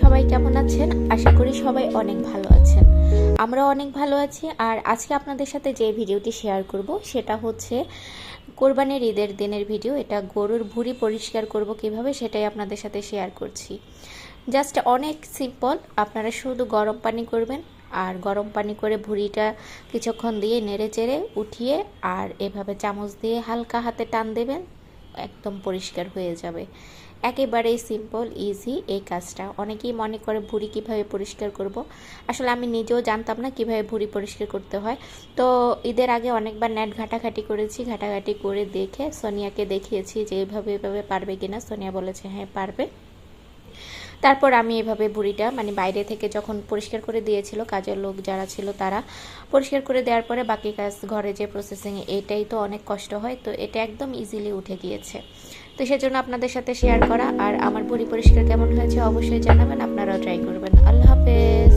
সবাই কেমন আছেন? আশা করি সবাই অনেক ভালো আছেন। আমরা অনেক ভালো আছি, আর আজকে আপনাদের সাথে যে ভিডিওটি শেয়ার করব সেটা হচ্ছে কোরবানির ঈদের দিনের ভিডিও। এটা গরুর ভুঁড়ি পরিষ্কার করব কীভাবে সেটাই আপনাদের সাথে শেয়ার করছি। জাস্ট অনেক সিম্পল, আপনারা শুধু গরম পানি করবেন, আর গরম পানি করে ভুঁড়িটা কিছুক্ষণ দিয়ে নেড়ে চেড়ে উঠিয়ে, আর এভাবে চামচ দিয়ে হালকা হাতে টান দেবেন। একদম পরিষ্কার হয়ে যাবে। একেবারেই সিম্পল ইজি এই কাজটা। অনেকেই মনে করে ভুড়ি কীভাবে পরিষ্কার করব? আসলে আমি নিজেও জানতাম না কীভাবে ভুড়ি পরিষ্কার করতে হয়। তো ঈদের আগে অনেকবার নেট ঘাটাঘাটি করেছি, ঘাটাঘাটি করে দেখে সোনিয়াকে দেখিয়েছি যে এভাবে এভাবে পারবে কিনা। সোনিয়া বলেছে হ্যাঁ পারবে। তারপর আমি এভাবে বুড়িটা মানে বাইরে থেকে যখন পরিষ্কার করে দিয়েছিল, কাজের লোক যারা ছিল তারা, পরিষ্কার করে দেওয়ার পরে বাকি কাজ, ঘরে যে প্রসেসিং এটাই তো অনেক কষ্ট হয়, তো এটা একদম ইজিলি উঠে গিয়েছে। তো সেজন্য আপনাদের সাথে শেয়ার করা, আর আমার বুড়ি পরিষ্কার কেমন হয়েছে অবশ্যই জানাবেন, আপনারাও ট্রাই করবেন। আল্লাহ হাফেজ।